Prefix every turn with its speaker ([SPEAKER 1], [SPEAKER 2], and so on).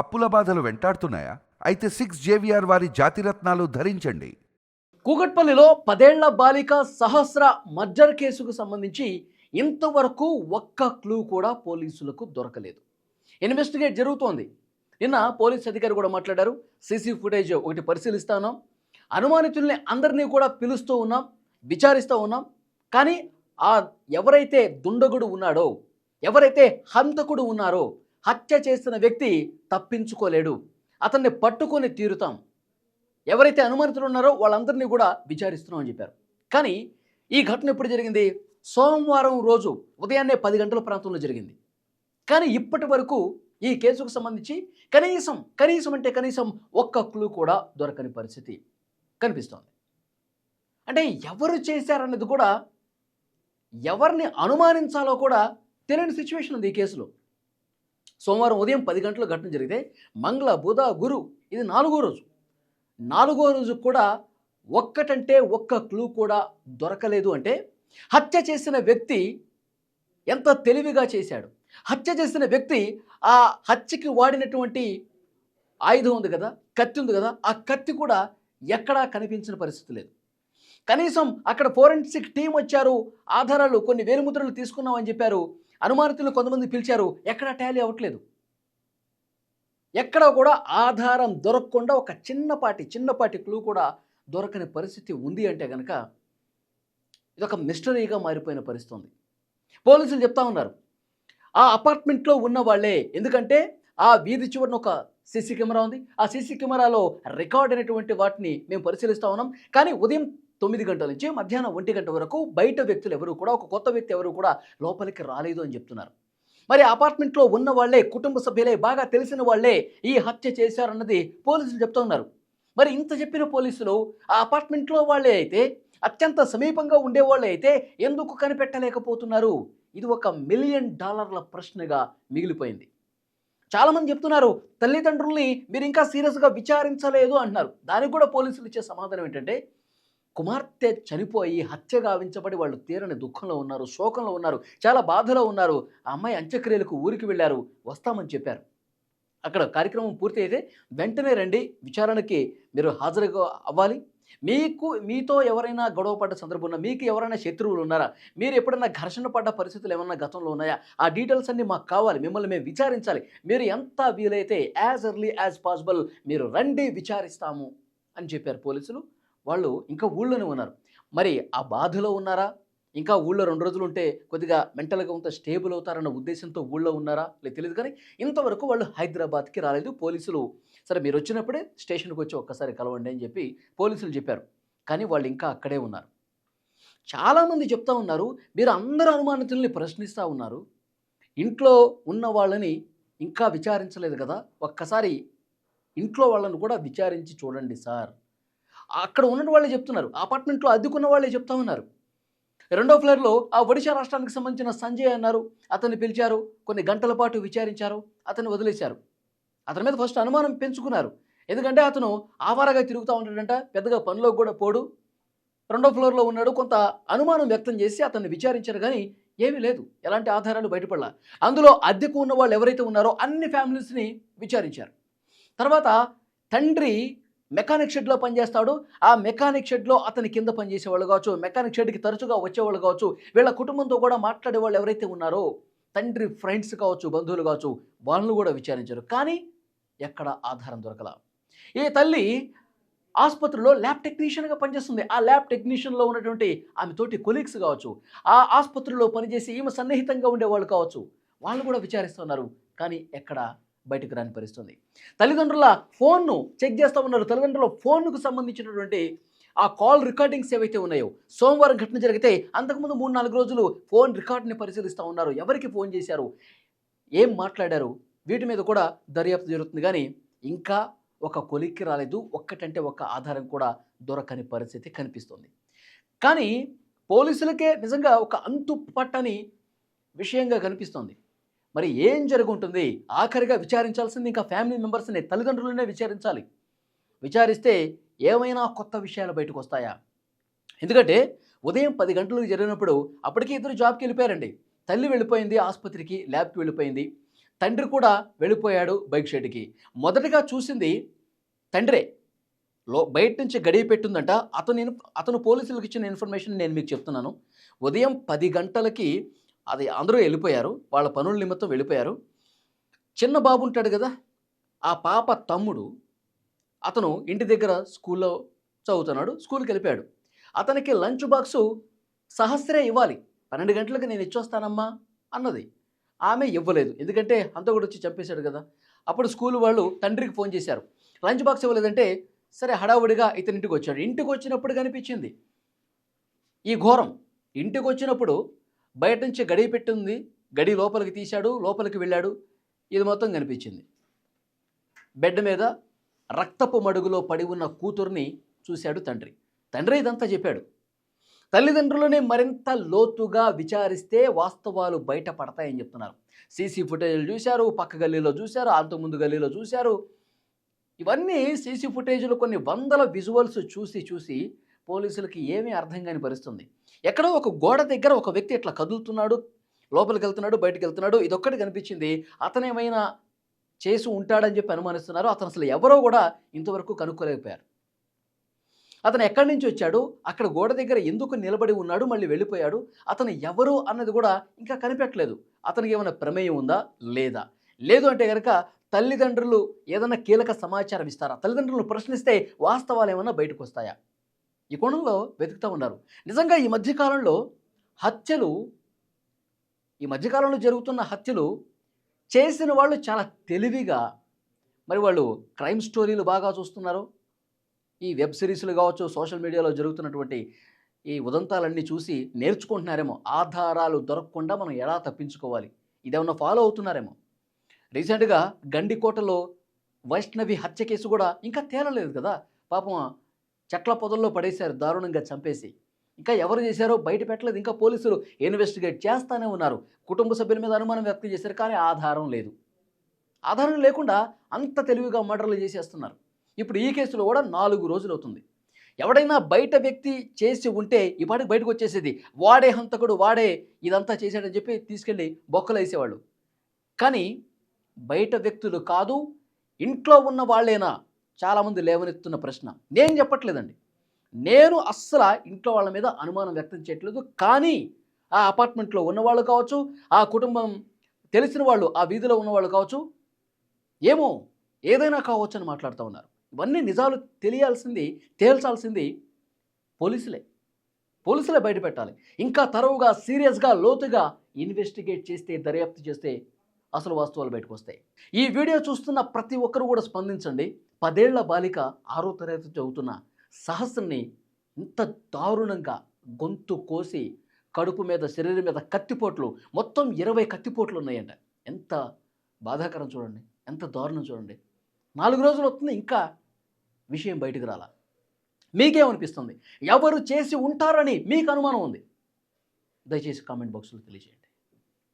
[SPEAKER 1] అప్పుల బాధలు వెంటాడుతున్నాయా? అయితే సిక్స్ జేవిఆర్ వారి జాతిరత్నాలు ధరించండి.
[SPEAKER 2] కూకట్పల్లిలో పదేళ్ళ బాలిక సహస్ర మర్జర్ కేసుకు సంబంధించి ఇంతవరకు ఒక్క క్లూ కూడా పోలీసులకు దొరకలేదు. ఇన్వెస్టిగేట్ జరుగుతోంది. నిన్న పోలీస్ అధికారి కూడా మాట్లాడారు. సీసీ ఫుటేజ్ ఒకటి పరిశీలిస్తా అనుమానితుల్ని అందరినీ కూడా పిలుస్తూ ఉన్నాం విచారిస్తూ ఉన్నాం. కానీ ఆ ఎవరైతే దుండగుడు ఉన్నాడో ఎవరైతే హంతకుడు ఉన్నారో హత్య చేసిన వ్యక్తి తప్పించుకోలేడు. అతన్ని పట్టుకొని తీరుతాం. ఎవరైతే అనుమానితులు ఉన్నారో వాళ్ళందరినీ కూడా విచారిస్తున్నాం అని చెప్పారు. కానీ ఈ ఘటన ఎప్పుడు జరిగింది? సోమవారం రోజు ఉదయాన్నే పది గంటల ప్రాంతంలో జరిగింది. కానీ ఇప్పటి వరకు ఈ కేసుకు సంబంధించి కనీసం కనీసం అంటే కనీసం ఒక్క క్లూ కూడా దొరకని పరిస్థితి కనిపిస్తోంది. అంటే ఎవరు చేశారన్నది కూడా ఎవరిని అనుమానించాలో కూడా తెలియని సిచ్యువేషన్ ఉంది ఈ కేసులో. సోమవారం ఉదయం పది గంటల ఘటన జరిగితే మంగళ బుధ గురు ఇది నాలుగో రోజు. నాలుగో రోజు కూడా ఒక్కటంటే ఒక్క క్లూ కూడా దొరకలేదు అంటే హత్య చేసిన వ్యక్తి ఎంత తెలివిగా చేశాడు? హత్య చేసిన వ్యక్తి ఆ హత్యకి వాడినటువంటి ఆయుధం ఉంది కదా కత్తి ఉంది కదా ఆ కత్తి కూడా ఎక్కడా కనిపించిన పరిస్థితి లేదు. కనీసం అక్కడ ఫోరెన్సిక్ టీం వచ్చారు ఆధారాలు కొన్ని వేలుముద్రలు తీసుకున్నామని చెప్పారు. అనుమానితులు కొంతమంది పిలిచారు ఎక్కడా టాలీ అవ్వట్లేదు. ఎక్కడ కూడా ఆధారం దొరకకుండా ఒక చిన్నపాటి చిన్నపాటి క్లూ కూడా దొరకని పరిస్థితి ఉంది అంటే కనుక ఇదొక మిస్టరీగా మారిపోయిన పరిస్థితి ఉంది పోలీసులు చెప్తా ఉన్నారు ఆ అపార్ట్మెంట్లో ఉన్న వాళ్ళే ఎందుకంటే ఆ వీధి చివరిన ఒక సీసీ కెమెరా ఉంది. ఆ సీసీ కెమెరాలో రికార్డ్ అయినటువంటి వాటిని మేము పరిశీలిస్తా ఉన్నాం. కానీ ఉదయం తొమ్మిది గంటల నుంచి మధ్యాహ్నం ఒంటి గంట వరకు బయట వ్యక్తులు ఎవరు కూడా ఒక కొత్త వ్యక్తి ఎవరు కూడా లోపలికి రాలేదు అని చెప్తున్నారు. మరి అపార్ట్మెంట్లో ఉన్న వాళ్ళే కుటుంబ సభ్యులే బాగా తెలిసిన వాళ్ళే ఈ హత్య చేశారన్నది పోలీసులు చెప్తున్నారు మరి ఇంత చెప్పిన పోలీసులు ఆ అపార్ట్మెంట్లో వాళ్ళే అయితే అత్యంత సమీపంగా ఉండేవాళ్ళే అయితే ఎందుకు కనిపెట్టలేకపోతున్నారు? ఇది ఒక మిలియన్ డాలర్ల ప్రశ్నగా మిగిలిపోయింది. చాలామంది చెప్తున్నారు తల్లిదండ్రుల్ని మీరు ఇంకా సీరియస్గా విచారించలేదు అంటున్నారు. దానికి కూడా పోలీసులు ఇచ్చే సమాధానం ఏంటంటే కుమార్తె చనిపోయి హత్య గావించబడి వాళ్ళు తీరని దుఃఖంలో ఉన్నారు శోకంలో ఉన్నారు చాలా బాధలో ఉన్నారు. ఆ అమ్మాయి అంత్యక్రియలకు ఊరికి వెళ్ళారు వస్తామని చెప్పారు. అక్కడ కార్యక్రమం పూర్తి అయితే వెంటనే రండి విచారణకి మీరు హాజరుగా అవ్వాలి. మీకు మీతో ఎవరైనా గొడవ పడ్డ సందర్భం ఉన్నా మీకు ఎవరైనా శత్రువులు ఉన్నారా? మీరు ఎప్పుడైనా ఘర్షణ పడ్డ పరిస్థితులు ఏమైనా గతంలో ఉన్నాయా? ఆ డీటెయిల్స్ అన్నీ మాకు కావాలి మిమ్మల్ని మేము విచారించాలి. మీరు ఎంత వీలైతే యాజ్ ఎర్లీ యాజ్ పాసిబుల్ మీరు రండి విచారిస్తాము అని చెప్పారు పోలీసులు. వాళ్ళు ఇంకా ఊళ్ళోనే ఉన్నారు. మరి ఆ బాధలో ఉన్నారా? ఇంకా ఊళ్ళో రెండు రోజులు ఉంటే కొద్దిగా మెంటల్గా ఉంటే స్టేబుల్ అవుతారన్న ఉద్దేశంతో ఊళ్ళో ఉన్నారా? లేదు తెలియదు కానీ ఇంతవరకు వాళ్ళు హైదరాబాద్కి రాలేదు. పోలీసులు సరే మీరు వచ్చినప్పుడే స్టేషన్కి వచ్చి ఒక్కసారి కలవండి అని చెప్పి పోలీసులు చెప్పారు. కానీ వాళ్ళు ఇంకా అక్కడే ఉన్నారు. చాలామంది చెప్తా ఉన్నారు మీరు అందరు అనుమానితుల్ని ప్రశ్నిస్తూ ఉన్నారు. ఇంట్లో ఉన్న వాళ్ళని ఇంకా విచారించలేదు కదా? ఒక్కసారి ఇంట్లో వాళ్ళని కూడా విచారించి చూడండి సార్. అక్కడ ఉన్న వాళ్ళే చెప్తున్నారు. అపార్ట్మెంట్లో అద్దెకున్న వాళ్ళే చెప్తా ఉన్నారు. రెండో ఫ్లోర్లో ఆ ఒడిశా రాష్ట్రానికి సంబంధించిన సంజయ్ అన్నారు. అతన్ని పిలిచారు. కొన్ని గంటల పాటు విచారించారు. అతన్ని వదిలేశారు. అతని మీద ఫస్ట్ అనుమానం పెంచుకున్నారు. ఎందుకంటే అతను ఆవారగా తిరుగుతూ ఉంటాడంట. పెద్దగా పనిలోకి కూడా పోడు. రెండో ఫ్లోర్లో ఉన్నాడు. కొంత అనుమానం వ్యక్తం చేసి అతన్ని విచారించారు కానీ ఏమీ లేదు. ఎలాంటి ఆధారాలు బయటపడలా. అందులో అద్దెకు ఉన్న వాళ్ళు ఎవరైతే ఉన్నారో అన్ని ఫ్యామిలీస్ని విచారించారు. తర్వాత తండ్రి మెకానిక్ షెడ్లో పనిచేస్తాడు. ఆ మెకానిక్ షెడ్లో అతని కింద పనిచేసేవాళ్ళు కావచ్చు మెకానిక్ షెడ్కి తరచుగా వచ్చేవాళ్ళు కావచ్చు వీళ్ళ కుటుంబంతో కూడా మాట్లాడే వాళ్ళు ఎవరైతే ఉన్నారో తండ్రి ఫ్రెండ్స్ కావచ్చు బంధువులు కావచ్చు వాళ్ళను కూడా విచారించారు. కానీ ఎక్కడ ఆధారం దొరకల. ఈ తల్లి ఆసుపత్రిలో ల్యాబ్ టెక్నీషియన్గా పనిచేస్తుంది. ఆ ల్యాబ్ టెక్నీషియన్లో ఉన్నటువంటి ఆమె తోటి కొలీగ్స్ కావచ్చు ఆ ఆసుపత్రిలో పనిచేసి ఈమె సన్నిహితంగా ఉండేవాళ్ళు కావచ్చు వాళ్ళు కూడా విచారిస్తున్నారు కానీ ఎక్కడ బయటకు రాని పరిస్థితుంది. తల్లిదండ్రుల ఫోన్ను చెక్ చేస్తూ ఉన్నారు. తల్లిదండ్రుల ఫోన్కు సంబంధించినటువంటి ఆ కాల్ రికార్డింగ్స్ ఏవైతే ఉన్నాయో సోమవారం ఘటన జరిగితే అంతకుముందు మూడు నాలుగు రోజులు ఫోన్ రికార్డుని పరిశీలిస్తూ ఉన్నారు. ఎవరికి ఫోన్ చేశారు? ఏం మాట్లాడారు? వీటి మీద కూడా దర్యాప్తు జరుగుతుంది. కానీ ఇంకా ఒక కొలిక్కి రాలేదు. ఒక్కటంటే ఒక్క ఆధారం కూడా దొరకని పరిస్థితి కనిపిస్తుంది. కానీ పోలీసులకే నిజంగా ఒక అంతు పట్టని విషయంగా కనిపిస్తోంది. మరి ఏం జరుగుంటుంది? ఆఖరిగా విచారించాల్సింది ఇంకా ఫ్యామిలీ మెంబర్స్ని తల్లిదండ్రులనే విచారించాలి. విచారిస్తే ఏమైనా కొత్త విషయాలు బయటకు వస్తాయా? ఎందుకంటే ఉదయం పది గంటలకు జరిగినప్పుడు అప్పటికే ఇద్దరు జాబ్కి వెళ్ళిపోయారండి. తల్లి వెళ్ళిపోయింది ఆసుపత్రికి ల్యాబ్కి వెళ్ళిపోయింది. తండ్రి కూడా వెళ్ళిపోయాడు బైక్ షెడ్కి. మొదటగా చూసింది తండ్రే. లో బయట నుంచి గడియ పెట్టిందంట. అతను అతను పోలీసులకు ఇచ్చిన ఇన్ఫర్మేషన్ నేను మీకు చెప్తున్నాను. ఉదయం పది గంటలకి అది అందరూ వెళ్ళిపోయారు. వాళ్ళ పనుల నిమిత్తం వెళ్ళిపోయారు. చిన్న బాబు ఉంటాడు కదా ఆ పాప తమ్ముడు అతను ఇంటి దగ్గర స్కూల్లో చదువుతున్నాడు స్కూల్కి వెళ్ళిపోయాడు. అతనికి లంచ్ బాక్సు సహస్రే ఇవ్వాలి. పన్నెండు గంటలకు నేను ఇచ్చొస్తానమ్మా అన్నది. ఆమె ఇవ్వలేదు. ఎందుకంటే అంతకుడు వచ్చి చంపేశాడు కదా. అప్పుడు స్కూల్ వాళ్ళు తండ్రికి ఫోన్ చేశారు. లంచ్ బాక్స్ ఇవ్వలేదంటే సరే హడావుడిగా ఇతని ఇంటికి వచ్చాడు. ఇంటికి వచ్చినప్పుడు కనిపించింది ఈ ఘోరం. ఇంటికి వచ్చినప్పుడు బయట నుంచి గడి పెట్టింది గడి లోపలికి తీశాడు లోపలికి వెళ్ళాడు. ఇది మొత్తం కనిపించింది. బెడ్ మీద రక్తపు మడుగులో పడి ఉన్న కూతుర్ని చూశాడు తండ్రి. తండ్రి ఇదంతా చెప్పాడు. తల్లిదండ్రులని మరింత లోతుగా విచారిస్తే వాస్తవాలు బయటపడతాయని చెప్తున్నారు. సీసీ ఫుటేజ్లు చూశారు పక్క గల్లీలో చూశారు అంతకుముందు గల్లీలో చూశారు. ఇవన్నీ సీసీ ఫుటేజ్లు కొన్ని వందల విజువల్స్ చూసి చూసి పోలీసులకి ఏమీ అర్థం కాని పరిస్థితుంది. ఎక్కడో ఒక గోడ దగ్గర ఒక వ్యక్తి ఇట్లా కదులుతున్నాడు లోపలికి వెళ్తున్నాడు బయటకు వెళ్తున్నాడు ఇదొక్కటి కనిపించింది. అతనేమైనా చేసి ఉంటాడని చెప్పి అనుమానిస్తున్నారు అతను అసలు ఎవరో కూడా ఇంతవరకు కనుక్కోలేకపోయారు. అతను ఎక్కడి నుంచి వచ్చాడు? అక్కడ గోడ దగ్గర ఎందుకు నిలబడి ఉన్నాడు? మళ్ళీ వెళ్ళిపోయాడు. అతను ఎవరు అన్నది కూడా ఇంకా కనిపెట్టలేదు. అతనికి ఏమైనా ప్రమేయం ఉందా? లేదా? లేదు అంటే కనుక తల్లిదండ్రులు ఏదైనా కీలక సమాచారం ఇస్తారా? తల్లిదండ్రులను ప్రశ్నిస్తే వాస్తవాలు ఏమైనా బయటకు వస్తాయా? ఈ కోణంలో వెతుకుతూ ఉన్నారు. నిజంగా ఈ మధ్యకాలంలో హత్యలు ఈ మధ్యకాలంలో జరుగుతున్న హత్యలు చేసిన వాళ్ళు చాలా తెలివిగా మరి వాళ్ళు క్రైమ్ స్టోరీలు బాగా చూస్తున్నారు. ఈ వెబ్ సిరీస్లు కావచ్చు సోషల్ మీడియాలో జరుగుతున్నటువంటి ఈ ఉదంతాలన్నీ చూసి నేర్చుకుంటున్నారేమో. ఆధారాలు దొరకకుండా మనం ఎలా తప్పించుకోవాలి? ఇదేమన్నా ఫాలో అవుతున్నారేమో? రీసెంట్గా గండికోటలో వైష్ణవి హత్య కేసు కూడా ఇంకా తేలలేదు కదా. పాపం చెట్ల పొదల్లో పడేశారు దారుణంగా చంపేసి. ఇంకా ఎవరు చేశారో బయట పెట్టలేదు. ఇంకా పోలీసులు ఇన్వెస్టిగేట్ చేస్తానే ఉన్నారు. కుటుంబ సభ్యుల మీద అనుమానం వ్యక్తం చేశారు కానీ ఆధారం లేదు. ఆధారం లేకుండా అంత తెలివిగా మర్డర్లు చేసేస్తున్నారు. ఇప్పుడు ఈ కేసులో కూడా నాలుగు రోజులు అవుతుంది. ఎవడైనా బయట వ్యక్తి చేసి ఉంటే ఈ పాటికి బయటకు వచ్చేసేది వాడే హంతకుడు వాడే ఇదంతా చేశాడని చెప్పి తీసుకెళ్ళి బొక్కలు వేసేవాళ్ళు. కానీ బయట వ్యక్తులు కాదు ఇంట్లో ఉన్న వాళ్ళేనా? చాలామంది లేవనెత్తున్న ప్రశ్న. నేను చెప్పట్లేదండి. నేను అస్సలు ఇంట్లో వాళ్ళ మీద అనుమానం వ్యక్తం చేయట్లేదు. కానీ ఆ అపార్ట్మెంట్లో ఉన్నవాళ్ళు కావచ్చు ఆ కుటుంబం తెలిసిన వాళ్ళు ఆ వీధిలో ఉన్నవాళ్ళు కావచ్చు ఏమో ఏదైనా కావచ్చు అని మాట్లాడుతూ ఉన్నారు. ఇవన్నీ నిజాలు తెలియాల్సింది తేల్చాల్సింది పోలీసులే. పోలీసులే బయట పెట్టాలి. ఇంకా తరువుగా సీరియస్గా లోతుగా ఇన్వెస్టిగేట్ చేస్తే దర్యాప్తు చేస్తే అసలు వాస్తవాలు బయటకు వస్తాయి. ఈ వీడియో చూస్తున్న ప్రతి ఒక్కరు కూడా స్పందించండి. పదేళ్ళ బాలిక ఆరో తరగతి చదువుతున్న సహస్రని ఇంత దారుణంగా గొంతు కోసి కడుపు మీద శరీరం మీద కత్తిపోట్లు మొత్తం ఇరవై కత్తిపోట్లు ఉన్నాయంట. ఎంత బాధాకరం చూడండి. ఎంత దారుణం చూడండి. నాలుగు రోజులు వస్తుంది ఇంకా విషయం బయటకు రాలా. మీకేమనిపిస్తుంది? ఎవరు చేసి ఉంటారని మీకు అనుమానం ఉంది? దయచేసి కామెంట్ బాక్స్లో తెలియజేయండి.